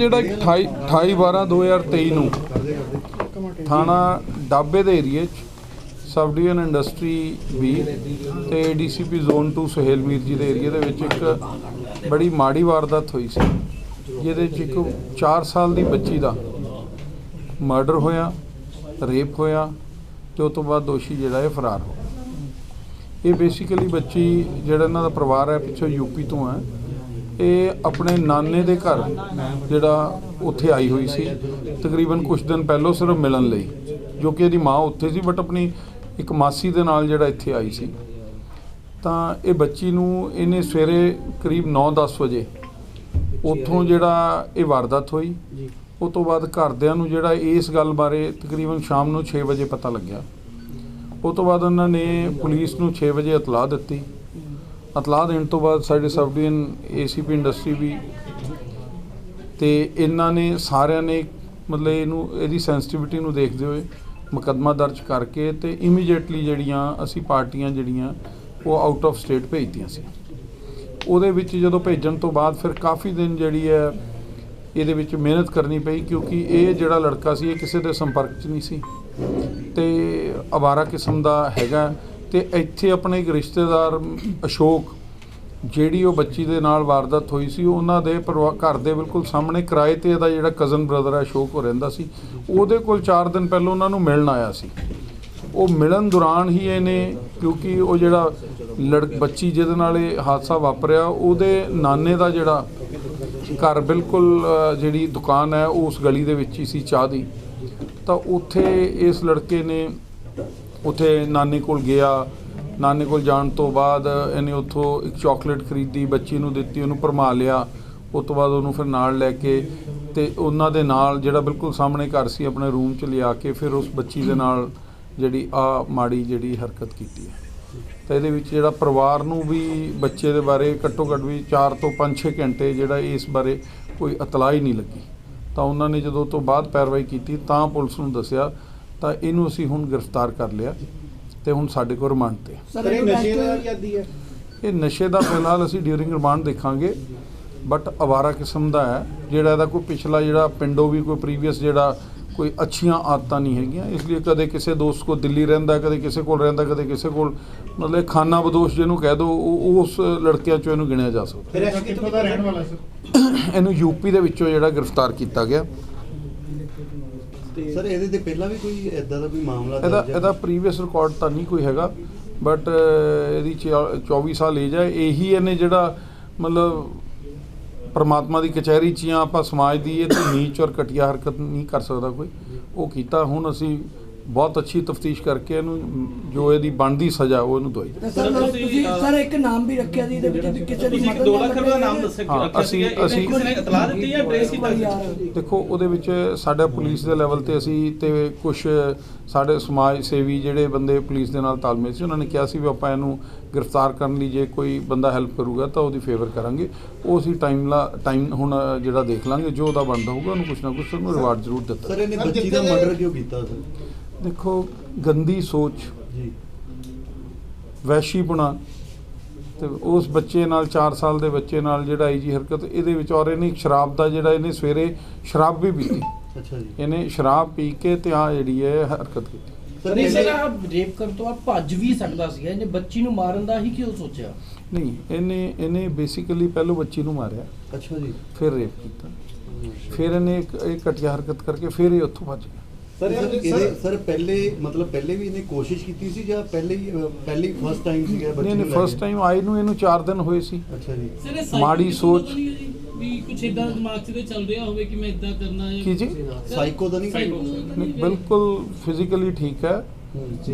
ਇਹ ਜਿਹੜਾ 28 28 12 2023 ਨੂੰ ਥਾਣਾ ਡਾਬੇ ਦੇ ਏਰੀਏ 'ਚ ਸਬ ਡਿਵੀਜ਼ਨ ਇੰਡਸਟਰੀ ਵੀ ਤੇ ਡੀਸੀਪੀ ਜ਼ੋਨ 2 ਸੁਹੇਲ ਮੀਰ ਜੀ ਦੇ ਏਰੀਆ ਦੇ ਵਿੱਚ ਇੱਕ ਬੜੀ ਮਾੜੀ ਵਾਰਦਾਤ ਹੋਈ ਸੀ, ਜਿਹਦੇ 'ਚ ਇੱਕ 4 ਸਾਲ ਦੀ ਬੱਚੀ ਦਾ ਮਰਡਰ ਹੋਇਆ, ਰੇਪ ਹੋਇਆ ਤੇ ਉਸ ਤੋਂ ਬਾਅਦ ਦੋਸ਼ੀ ਜਿਹੜਾ ਇਹ ਫਰਾਰ ਹੋ ਇਹ ਬੇਸਿਕਲੀ ਬੱਚੀ ਜਿਹੜਾ ਇਹਨਾਂ ਦਾ ਪਰਿਵਾਰ ਹੈ, ਪਿੱਛੋਂ ਯੂਪੀ ਤੋਂ ਹੈ। ਇਹ ਆਪਣੇ ਨਾਨੇ ਦੇ ਘਰ ਜਿਹੜਾ ਉੱਥੇ ਆਈ ਹੋਈ ਸੀ ਤਕਰੀਬਨ ਕੁਝ ਦਿਨ ਪਹਿਲਾਂ ਸਿਰਫ ਮਿਲਣ ਲਈ ਜੋ ਕਿ ਇਹਦੀ ਮਾਂ ਉੱਥੇ ਸੀ ਬਟ ਆਪਣੀ ਇੱਕ ਮਾਸੀ ਦੇ ਨਾਲ ਜਿਹੜਾ ਇੱਥੇ ਆਈ ਸੀ। ਤਾਂ ਇਹ ਬੱਚੀ ਨੂੰ ਇਹਨੇ ਸਵੇਰੇ ਕਰੀਬ 9-10 ਵਜੇ ਉੱਥੋਂ ਜਿਹੜਾ ਇਹ ਵਾਰਦਾਤ ਹੋਈ। ਉਸ ਤੋਂ ਬਾਅਦ ਘਰਦਿਆਂ ਨੂੰ ਜਿਹੜਾ ਇਸ ਗੱਲ ਬਾਰੇ ਤਕਰੀਬਨ ਸ਼ਾਮ ਨੂੰ 6 ਵਜੇ ਪਤਾ ਲੱਗਿਆ। ਉਸ ਤੋਂ ਬਾਅਦ ਉਹਨਾਂ ਨੇ ਪੁਲਿਸ ਨੂੰ 6 ਵਜੇ ਇਤਲਾਹ ਦਿੱਤੀ। ਇਤਲਾਹ ਦੇਣ ਤੋਂ ਬਾਅਦ ਸਾਡੇ ਸਬ ਡਿਵੀਜ਼ਨ ਏਸੀਪੀ ਇੰਡਸਟਰੀ ਵੀ ਤੇ ਇਹਨਾਂ ਨੇ ਸਾਰਿਆਂ ਨੇ ਮਤਲਬ ਇਹਨੂੰ, ਇਹਦੀ ਸੈਂਸਿਟੀਵਿਟੀ ਨੂੰ ਦੇਖਦੇ ਹੋਏ ਮੁਕੱਦਮਾ ਦਰਜ ਕਰਕੇ ਤੇ ਇਮੀਡੀਏਟਲੀ ਜਿਹੜੀਆਂ ਅਸੀਂ ਪਾਰਟੀਆਂ ਜਿਹੜੀਆਂ, ਉਹ ਆਊਟ ਆਫ ਸਟੇਟ ਭੇਜਤੀਆਂ ਸੀ। ਉਹਦੇ ਵਿੱਚ ਜਦੋਂ ਭੇਜਣ ਤੋਂ ਬਾਅਦ ਫਿਰ ਕਾਫੀ ਦਿਨ ਜਿਹੜੀ ਹੈ, ਇਹਦੇ ਵਿੱਚ ਮਿਹਨਤ ਕਰਨੀ ਪਈ ਕਿਉਂਕਿ ਇਹ ਜਿਹੜਾ ਲੜਕਾ ਸੀ, ਇਹ ਕਿਸੇ ਦੇ ਸੰਪਰਕ 'ਚ ਨਹੀਂ ਸੀ। ਤੇ ਅਵਾਰਾ ਕਿਸਮ ਦਾ ਹੈਗਾ। ਤੇ ਇੱਥੇ ਆਪਣੇ ਇੱਕ ਰਿਸ਼ਤੇਦਾਰ, ਅਸ਼ੋਕ, ਜਿਹੜੀ ਉਹ ਬੱਚੀ ਦੇ ਨਾਲ ਵਾਰਦਾਤ ਹੋਈ ਸੀ, ਉਹਨਾਂ ਦੇ ਪਰਿਵਾ- ਘਰ ਦੇ ਬਿਲਕੁਲ ਸਾਹਮਣੇ ਕਿਰਾਏ ਤੇ ਇਹਦਾ ਜਿਹੜਾ ਕਜ਼ਨ ਬ੍ਰਦਰ ਹੈ, ਅਸ਼ੋਕ, ਉਹ ਰਹਿੰਦਾ ਸੀ। ਉਹਦੇ ਕੋਲ 4 ਦਿਨ ਪਹਿਲਾਂ ਉਹਨਾਂ ਨੂੰ ਮਿਲਣ ਆਇਆ ਸੀ। ਉਹ ਮਿਲਣ ਦੌਰਾਨ ਹੀ ਇਹਨੇ, ਕਿਉਂਕਿ ਉਹ ਜਿਹੜਾ ਲੜ, ਬੱਚੀ ਜਿਹਦੇ ਨਾਲ ਇਹ ਹਾਦਸਾ ਵਾਪਰਿਆ, ਉਹਦੇ ਨਾਨੇ ਦਾ ਜਿਹੜਾ ਘਰ ਬਿਲਕੁਲ ਜਿਹੜੀ ਦੁਕਾਨ ਹੈ, ਉਹ ਉਸ ਗਲੀ ਦੇ ਵਿੱਚ ਹੀ ਸੀ, ਚਾਹ ਦੀ। ਤਾਂ ਉੱਥੇ ਇਸ ਲੜਕੇ ਨੇ ਉੱਥੇ ਨਾਨੇ ਕੋਲ ਗਿਆ। ਨਾਨੇ ਕੋਲ ਜਾਣ ਤੋਂ ਬਾਅਦ ਇਹਨੇ ਉੱਥੋਂ ਇੱਕ ਚਾਕਲੇਟ ਖਰੀਦੀ, ਬੱਚੀ ਨੂੰ ਦਿੱਤੀ, ਉਹਨੂੰ ਭਰਮਾ ਲਿਆ। ਉਸ ਤੋਂ ਬਾਅਦ ਉਹਨੂੰ ਫਿਰ ਨਾਲ ਲੈ ਕੇ ਤੇ ਉਹਨਾਂ ਦੇ ਨਾਲ ਜਿਹੜਾ ਬਿਲਕੁਲ ਸਾਹਮਣੇ ਘਰ ਸੀ, ਆਪਣੇ ਰੂਮ 'ਚ ਲਿਆ ਕੇ ਫਿਰ ਉਸ ਬੱਚੀ ਦੇ ਨਾਲ ਜਿਹੜੀ ਆ ਮਾੜੀ ਜਿਹੜੀ ਹਰਕਤ ਕੀਤੀ ਹੈ। ਤਾਂ ਇਹਦੇ ਵਿੱਚ ਜਿਹੜਾ ਪਰਿਵਾਰ ਨੂੰ ਵੀ ਬੱਚੇ ਦੇ ਬਾਰੇ ਘੱਟੋ ਘੱਟ ਵੀ 4 ਤੋਂ 5-6 ਘੰਟੇ ਜਿਹੜਾ ਇਸ ਬਾਰੇ ਕੋਈ ਇਤਲਾਹ ਹੀ ਨਹੀਂ ਲੱਗੀ। ਤਾਂ ਉਹਨਾਂ ਨੇ ਜਦੋਂ ਤੋਂ ਬਾਅਦ ਪੈਰਵਾਈ ਕੀਤੀ ਤਾਂ ਪੁਲਿਸ ਨੂੰ ਦੱਸਿਆ ਤਾਂ ਇਹਨੂੰ ਅਸੀਂ ਹੁਣ ਗ੍ਰਿਫਤਾਰ ਕਰ ਲਿਆ ਤੇ ਹੁਣ ਸਾਡੇ ਕੋਲ ਰਿਮਾਂਡ ਤੇ। ਸਰ ਇਹ ਨਸ਼ੇ ਦਾ ਆਜ਼ਾਦੀ ਹੈ। ਇਹ ਨਸ਼ੇ ਦਾ ਫਿਲਹਾਲ ਅਸੀਂ ਡਿਊਰਿੰਗ ਰਿਮਾਂਡ ਦੇਖਾਂਗੇ ਬਟ ਅਵਾਰਾ ਕਿਸਮ ਦਾ ਹੈ ਜਿਹੜਾ ਇਹਦਾ ਕੋਈ ਪਿਛਲਾ ਜਿਹੜਾ ਪਿੰਡੋਂ ਵੀ ਕੋਈ ਪ੍ਰੀਵੀਅਸ ਜਿਹੜਾ ਕੋਈ ਅੱਛੀਆਂ ਆਦਤਾਂ ਨਹੀਂ ਹੈਗੀਆਂ ਇਸ ਲਈ ਕਦੇ ਕਿਸੇ ਦੋਸਤ ਕੋਲ ਦਿੱਲੀ ਰਹਿੰਦਾ ਕਦੇ ਕਿਸੇ ਕੋਲ ਰਹਿੰਦਾ ਕਦੇ ਕਿਸੇ ਕੋਲ ਮਤਲਬ ਖਾਨਾ ਬਦੋਸ਼ ਜਿਹਨੂੰ ਕਹਿ ਦੋ ਉਹ ਉਸ ਲੜਕਿਆਂ ਚੋਂ ਇਹਨੂੰ ਗਿਣਿਆ ਜਾ ਸਕਦਾ। ਫਿਰ ਇਹ ਕਿੱਥੋਂ ਦਾ ਰਹਿਣ ਵਾਲਾ ਸਰ? ਇਹਨੂੰ ਯੂਪੀ ਦੇ ਵਿੱਚੋਂ ਜਿਹੜਾ ਗ੍ਰਿਫਤਾਰ ਕੀਤਾ ਗਿਆ। ਸਰ ਇਹਦੇ ਤੇ ਪਹਿਲਾਂ ਵੀ ਕੋਈ ਇਦਾਂ ਦਾ ਕੋਈ ਮਾਮਲਾ ਇਹਦਾ ਦਰਜ ਹੈ? ਇਹਦਾ ਪ੍ਰੀਵੀਅਸ ਰਿਕਾਰਡ ਤਾਂ ਨਹੀਂ ਕੋਈ ਹੈਗਾ ਬਟ ਇਹਦੀ ਚਿਆ- 24 ਸਾਲ ਏਜ ਹੈ ਇਹੀ ਇਹਨੇ ਜਿਹੜਾ ਮਤਲਬ ਪਰਮਾਤਮਾ ਦੀ ਕਚਹਿਰੀ 'ਚ ਆਪਾਂ ਸਮਾਜ ਦੀ ਇਹ ਤੇ ਨੀਚ ਔਰ ਘਟੀਆ ਹਰਕਤ ਨਹੀਂ ਕਰ ਸਕਦਾ ਕੋਈ ਉਹ ਕੀਤਾ ਹੁਣ ਅਸੀਂ ਬਹੁਤ ਅੱਛੀ ਤਫਤੀਸ਼ ਕਰਕੇ ਇਹਨੂੰ ਜੋ ਇਹਦੀ ਬਣਦੀ ਸਜ਼ਾ ਉਹ ਇਹਨੂੰ ਦਵਾਈ ਤੇ ਸਰ ਤੁਸੀਂ ਸਰ ਇੱਕ ਨਾਮ ਵੀ ਰੱਖਿਆ ਸੀ ਇਹਦੇ ਵਿੱਚ ਵੀ ਕਿਸੇ ਦੀ ਤੁਸੀਂ ਮਦਦ 2 ਨਾਲ ਲੱਖ ਰੁਪਏ ਦਾ ਨਾਮ ਦੱਸਿਆ ਹਾਂ, ਰੱਖਿਆ ਅਸੀਂ- ਸੀਗਾ। ਇਹਨੇ ਅਸੀਂ- ਕਿਸੇ ਨੇ ਇਤਲਾਹ ਦਿੱਤੀ ਹੈ ਟ੍ਰੇਸ ਕੀਤਾ ਯਾਰ। ਦੇਖੋ ਉਹਦੇ ਵਿੱਚ ਸਾਡਾ ਪੁਲਿਸ ਦੇ ਲੈਵਲ ਤੇ ਅਸੀਂ ਤੇ ਕੁਝ ਸਾਡੇ ਸਮਾਜ ਸੇਵੀ ਜਿਹੜੇ ਬੰਦੇ ਪੁਲਿਸ ਦੇ ਨਾਲ ਤਾਲਮੇਲ ਸੀ ਉਹਨਾਂ ਨੇ ਕਿਹਾ ਸੀ ਵੀ ਆਪਾਂ ਇਹਨੂੰ ਗ੍ਰਿਫਤਾਰ ਕਰਨ ਲਈ ਜੇ ਕੋਈ ਬੰਦਾ ਹੈਲਪ ਕਰੂਗਾ ਤਾਂ ਉਹਦੀ ਫੇਵਰ ਕਰਾਂਗੇ। ਉਹ ਅਸੀਂ ਟਾਈਮ ਲਾ ਟਾਈਮ ਹੁਣ ਜਿਹੜਾ ਦੇਖ ਲਾਂਗੇ ਜੋ ਉਹਦਾ ਬਣਦਾ ਹੋਊਗਾ ਉਹਨੂੰ ਕੁਛ ਨਾ ਕੁਛ ਉਹਨੂੰ ਰਿਵਾਰਡ ਜ਼ਰੂਰ ਦਿੱਤਾ। ਸਰ ਇਹਨੇ ਬੱਚੀ ਦੇ- ਮਰਡਰ ਕਿਉਂ ਕੀਤਾ ਸਰ? ਦੇਖੋ ਗੰਦੀ ਸੋਚ ਜੀ। ਵੈਸ਼ੀਪੁਣਾ ਤੇ ਉਸ ਬੱਚੇ ਨਾਲ 4 ਸਾਲ ਦੇ ਬੱਚੇ ਨਾਲ ਜਿਹੜਾ ਇਹ ਜੀ ਹਰਕਤ ਇਹਦੇ ਵਿੱਚ ਔਰ ਇਹਨੇ ਸ਼ਰਾਬ ਦਾ ਜਿਹੜਾ ਇਹਨੇ ਸਵੇਰੇ ਸ਼ਰਾਬ ਵੀ ਪੀਤੀ। ਅੱਛਾ ਜੀ। ਇਹਨੇ ਸ਼ਰਾਬ ਪੀ ਕੇ ਤੇ ਆ ਜਿਹੜੀ ਹੈ ਹਰਕਤ ਕੀਤੀ। ਸਰ ਇਹਨੇ ਆਹ ਰੇਪ ਕਰਨ ਤੋਂ ਬਾਅਦ ਭੱਜ ਵੀ ਸਕਦਾ ਸੀ। ਇਹਨੇ ਬੱਚੀ ਨੂੰ ਮਾਰਨ ਦਾ ਹੀ ਕਿਉਂ ਸੋਚਿਆ? ਨਹੀਂ ਇਹਨੇ ਇਹਨੇ ਬੇਸਿਕਲੀ ਪਹਿਲੋਂ ਬੱਚੀ ਨੂੰ ਮਾਰਿਆ। ਅੱਛਾ ਜੀ। ਫਿਰ ਰੇਪ ਕੀਤਾ। ਫਿਰ ਇਹਨੇ ਇੱਕ ਇਹ ਘਟੀਆ ਹਰਕਤ ਕਰਕੇ ਫਿਰ ਇਹ ਉੱਥੋਂ ਭੱਜ ਗਿਆ। ਸਰ ਇਹਦੇ ਸਰ ਪਹਿਲੇ ਮਤਲਬ ਪਹਿਲੇ ਵੀ ਇਹਨੇ ਕੋਸ਼ਿਸ਼ ਕੀਤੀ ਸੀ ਜਾਂ ਪਹਿਲੇ ਹੀ ਪਹਿਲੀ ਫਸਟ ਟਾਈਮ ਸੀਗਾ ਬੱਚੇ ਨਹੀਂ ਨੂੰ ਨਹੀਂ ਲੈ ਫਸਟ? ਟਾਈਮ ਆਈ ਨੂੰ ਇਹਨੂੰ 4 ਦਿਨ ਹੋਏ ਸੀ। ਅੱਛਾ ਜੀ। ਮਾੜੀ ਸੋਚ। ਵੀ ਕੁਝ ਇਦਾਂ ਦਿਮਾਗ 'ਚ ਤੇ ਚੱਲ ਰਿਹਾ ਹੋਵੇ ਕਿ ਮੈਂ ਇਦਾਂ ਕਰਨਾ ਹੈ। ਕੀ ਜੀ? ਸਾਈਕੋ ਤਾਂ ਨਹੀਂ। ਨਹੀਂ ਬਿਲਕੁਲ ਫਿਜ਼ੀਕਲੀ ਠੀਕ ਹੈ।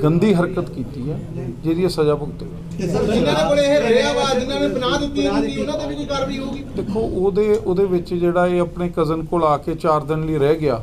ਗੰਦੀ ਹਰਕਤ ਕੀਤੀ ਹੈ ਜਿਹਦੀ ਇਹ ਸਜ਼ਾ ਭੁਗਤੇ ਤੇ ਸਰ ਜਿਨ੍ਹਾਂ ਕੋਲੇ ਇਹ ਰਿਹਾ ਵਾ ਜਿਨ੍ਹਾਂ ਨੇ ਬਣਾ ਦਿੱਤੀ ਉਹਨਾਂ ਤੇ ਵੀ ਕੋਈ ਕਾਰਵਾਈ ਹੋਊਗੀ? ਦੇਖੋ ਉਹਦੇ ਉਹਦੇ ਵਿੱਚ ਜਿਹੜਾ ਇਹ ਆਪਣੇ ਕਜ਼ਨ ਕੋਲ ਆ ਕੇ 4 ਦਿਨ ਲਈ ਰਹਿ ਗਿਆ।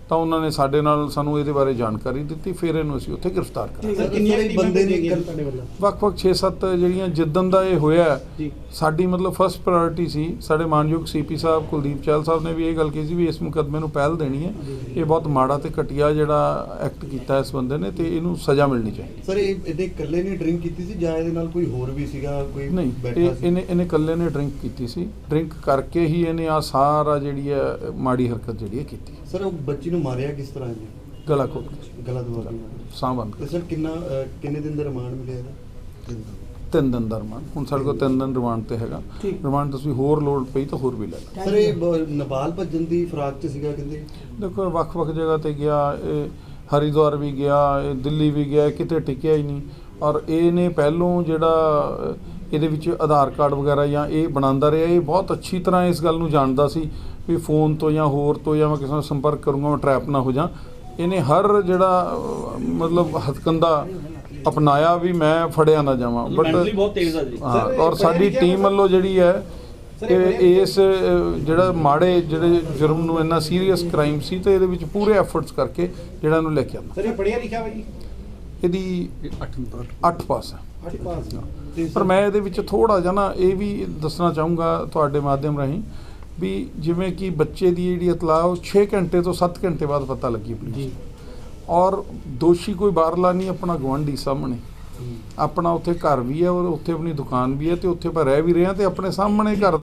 ਤਾਂ ਉਹਨਾਂ ਨੇ ਸਾਡੇ ਨਾਲ ਸਾਨੂੰ ਇਹਦੇ ਬਾਰੇ ਜਾਣਕਾਰੀ ਦਿੱਤੀ ਫਿਰ ਇਹਨੂੰ ਅਸੀਂ ਉੱਥੇ ਗ੍ਰਿਫਤਾਰ ਕਰ ਸਰ ਕਿੰਨੇ ਬੰਦੇ ਨੇ ਕੱਲ੍ਹ- ਵੱਖ-ਵੱਖ 6-7 ਜਿਹੜੀਆਂ ਜਿੱਦਣ ਦਾ ਇਹ ਹੋਇਆ ਸਾਡੀ ਮਤਲਬ ਫਸਟ ਪ੍ਰਾਇੋਰਟੀ ਸੀ ਸਾਡੇ ਮਾਨਯੋਗ ਸੀਪੀ ਸਾਹਿਬ ਕੁਲਦੀਪ ਚਾਲ ਸਾਹਿਬ ਨੇ ਵੀ ਇਹ ਗੱਲ ਕਹੀ ਸੀ ਵੀ ਇਸ ਮੁਕੱਦਮੇ ਨੂੰ ਪਹਿਲ ਦੇਣੀ ਹੈ। ਇਹ ਬਹੁਤ ਮਾੜਾ ਤੇ ਘਟੀਆ ਜਿਹੜਾ ਐਕਟ ਕੀਤਾ ਇਸ ਬੰਦੇ ਨੇ ਤੇ ਇਹਨੂੰ ਸਜ਼ਾ ਮਿਲਣੀ ਚਾਹੀਦੀ ਸਰ ਇਹ ਇਹਨੇ ਇਕੱਲੇ ਨੇ ਡਰਿੰਕ ਕੀਤੀ ਸੀ ਜਾਂ ਇਹਦੇ ਨਾਲ ਕੋਈ ਹੋਰ ਵੀ ਸੀਗਾ ਕੋਈ ਨਹੀਂ ਬੈਠਾ ਇਹ ਸੀ? ਇਹਨੇ ਇਹਨੇ ਇਕੱਲੇ ਨੇ ਡਰਿੰਕ ਕੀਤੀ ਸੀ। ਡਰਿੰਕ ਕਰਕੇ ਹੀ ਇਹਨੇ ਆ ਸਾਰਾ ਜਿਹੜੀ ਹੈ ਮਾੜੀ ਹਰਕਤ ਜਿਹੜੀ ਹੈ ਕੀਤੀ ਸਰ ਉਹ ਬੱਚੀ ਨੂੰ ਮਾਰਿਆ ਕਿਸ ਤਰ੍ਹਾਂ ਜੀ ਗਲਾ ਘੋਟ ਕੇ। ਗਲਾ ਕੇ। ਸਾਹ ਬੰਦ ਤੇ ਕਰ ਸਰ ਕਿੰਨਾ ਅਹ, ਕਿੰਨੇ ਦਿਨ ਦਾ ਰਿਮਾਂਡ ਮਿਲਿਆ ਇਹਦਾ? ਤਿੰਨ ਦਿਨ। ਦਾ ਰਿਮਾਂਡ। ਹੁਣ ਸਾਡੇ ਕੋਲ ਤਿੰਨ ਦਿਨ ਰਿਮਾਂਡ ਤੇ ਹੈਗਾ। ਰਿਮਾਂਡ ਤੁਸੀਂ ਹੋਰ ਲੋਡ ਪਈ ਤਾਂ ਹੋਰ ਵੀ ਲੈ ਲਓ। ਸਰ ਇਹ ਬ- ਨੇਪਾਲ ਭੱਜਣ ਦੀ ਫਰਾਕ ਚ ਸੀਗਾ ਕਹਿੰਦੇ? ਦੇਖੋ ਵੱਖ-ਵੱਖ ਜਗ੍ਹਾ ਤੇ ਗਿਆ ਇਹ ਹਰਿਦੁਆਰ ਵੀ ਗਿਆ ਇਹ ਦਿੱਲੀ ਵੀ ਗਿਆ ਕਿਤੇ ਟਿਕਿਆ ਹੀ ਨਹੀਂ। ਔਰ ਇਹਨੇ ਪਹਿਲੋਂ ਜਿਹੜਾ ਅਹ, ਇਹਦੇ ਵਿੱਚ ਆਧਾਰ ਕਾਰਡ ਵਗੈਰਾ ਜਾਂ ਇਹ ਬਣਾਉਂਦਾ ਰਿਹਾ ਇਹ ਬਹੁਤ ਅੱਛੀ ਤਰ੍ਹਾਂ ਇਸ ਗੱਲ ਨੂੰ ਜਾਣਦਾ ਸੀ। ਵੀ ਫੋਨ ਤੋਂ ਜਾਂ ਹੋਰ ਤੋਂ ਜਾਂ ਮੈਂ ਕਿਸੇ ਨਾਲ ਸੰਪਰਕ ਕਰੂੰਗਾ ਮੈਂ ਟਰੈਪ ਨਾ ਹੋ ਜਾ। ਇਹਨੇ ਹਰ ਜਿਹੜਾ ਮਤਲਬ ਹਥਕੰਦਾ ਅਪਣਾਇਆ ਵੀ ਮੈਂ ਫੜਿਆ ਨਾ ਜਾਵਾਂ। ਮੈਂਟਲੀ ਬਹੁਤ ਤੇਜ਼ ਆ ਜੀ। ਹਾਂ ਔਰ ਸਾਡੀ ਟੀਮ ਵੱਲੋਂ ਜਿਹੜੀ ਹੈ ਕਿ ਇਸ ਜਿਹੜਾ ਮਾੜੇ ਜਿਹੜੇ ਜੁਰਮ ਨੂੰ ਇੰਨਾ ਸੀਰੀਅਸ ਕ੍ਰਾਈਮ ਸੀ ਤੇ ਇਹਦੇ ਵਿੱਚ ਪੂਰੇ ਐਫਰਟਸ ਕਰਕੇ ਜਿਹੜਾ ਇਹਨੂੰ ਲੈ ਕੇ ਆਉਂਦਾ ਸਰ ਇਹ ਪੜਿਆ ਲਿਖਿਆ ਬਾਈ ਇਹਦੀ 8 ਪਾਸ ਹੈ ਅੱਠ ਪਾਸ ਤੇ ਪਰ ਮੈਂ ਇਹਦੇ ਵਿੱਚ ਥੋੜਾ ਜਿਹਾ ਨਾ ਇਹ ਵੀ ਦੱਸਣਾ ਚਾਹੂੰਗਾ ਤੁਹਾਡੇ ਮਾਧਿਅਮ ਰਾਹੀਂ ਵੀ ਜਿਵੇਂ ਕਿ ਬੱਚੇ ਦੀ ਜਿਹੜੀ ਇਤਲਾਹ ਉਹ 6 ਘੰਟੇ ਤੋਂ 7 ਘੰਟੇ ਬਾਅਦ ਪਤਾ ਲੱਗੀ ਪੁਲਿਸ। ਔਰ ਦੋਸ਼ੀ ਕੋਈ ਬਾਹਰਲਾ ਨਹੀਂ ਆਪਣਾ ਗਵਾਂਢੀ ਸਾਹਮਣੇ। ਆਪਣਾ ਉੱਥੇ ਘਰ ਵੀ ਹੈ ਔਰ ਉੱਥੇ ਆਪਣੀ ਦੁਕਾਨ ਵੀ ਹੈ ਤੇ ਉੱਥੇ ਆਪਾਂ ਰਹਿ ਵੀ ਰਹੇ ਹਾਂ ਤੇ ਆਪਣੇ ਸਾਹਮਣੇ ਘਰ